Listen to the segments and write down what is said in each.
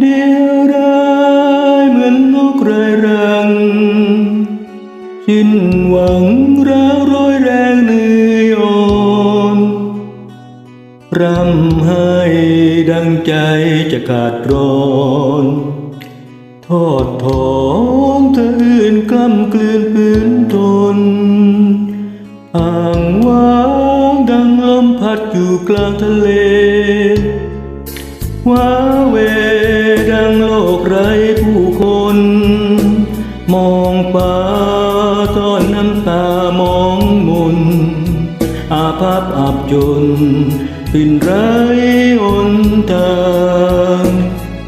เดียวดายเหมือนนกไร้รัง สิ้นหวังร้าวโรยแรงเหนื่อยอ่อนรำไห้ดังใจจะขาดร้อนทอดถอนเธออื่นกล้ำกลืนปืนทนอ่างว้างดังลมพัดอยู่กลางทะเลว้าเว ตอนน้ำตามองมุน อาภัพอับจนสิ้นไร้หนทาง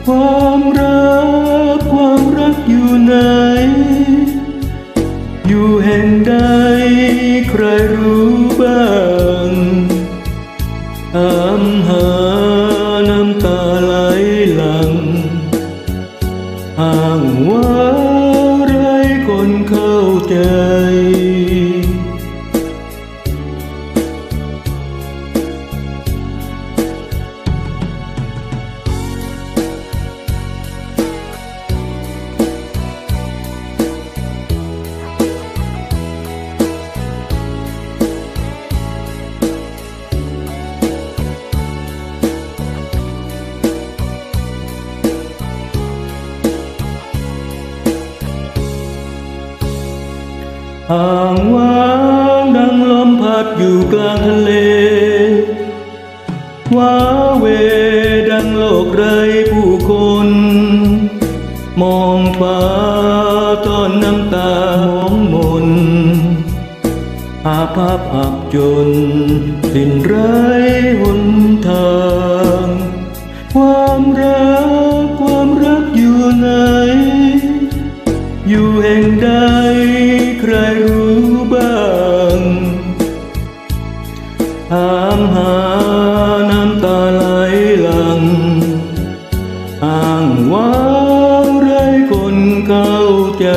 ความรักความรักอยู่ไหน อยู่แห่งใดใครรู้บ้างถามหาน้ำตาไหลหลังห่างว่า คนเข้าใจ ห่างว้างดังลมพัดอยู่กลางทะเล ว้าเวดังโลกไรผู้คน มองฟ้าตอนน้ำตามองมนอาภัพอับจน สิ้นไร้หนทาง ความรักความรักอยู่ไหน อยู่แห่งใด ถามหาน้ำตาไหลหลัง อ้างว้างไรคนเข้าใจ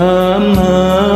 ถามหา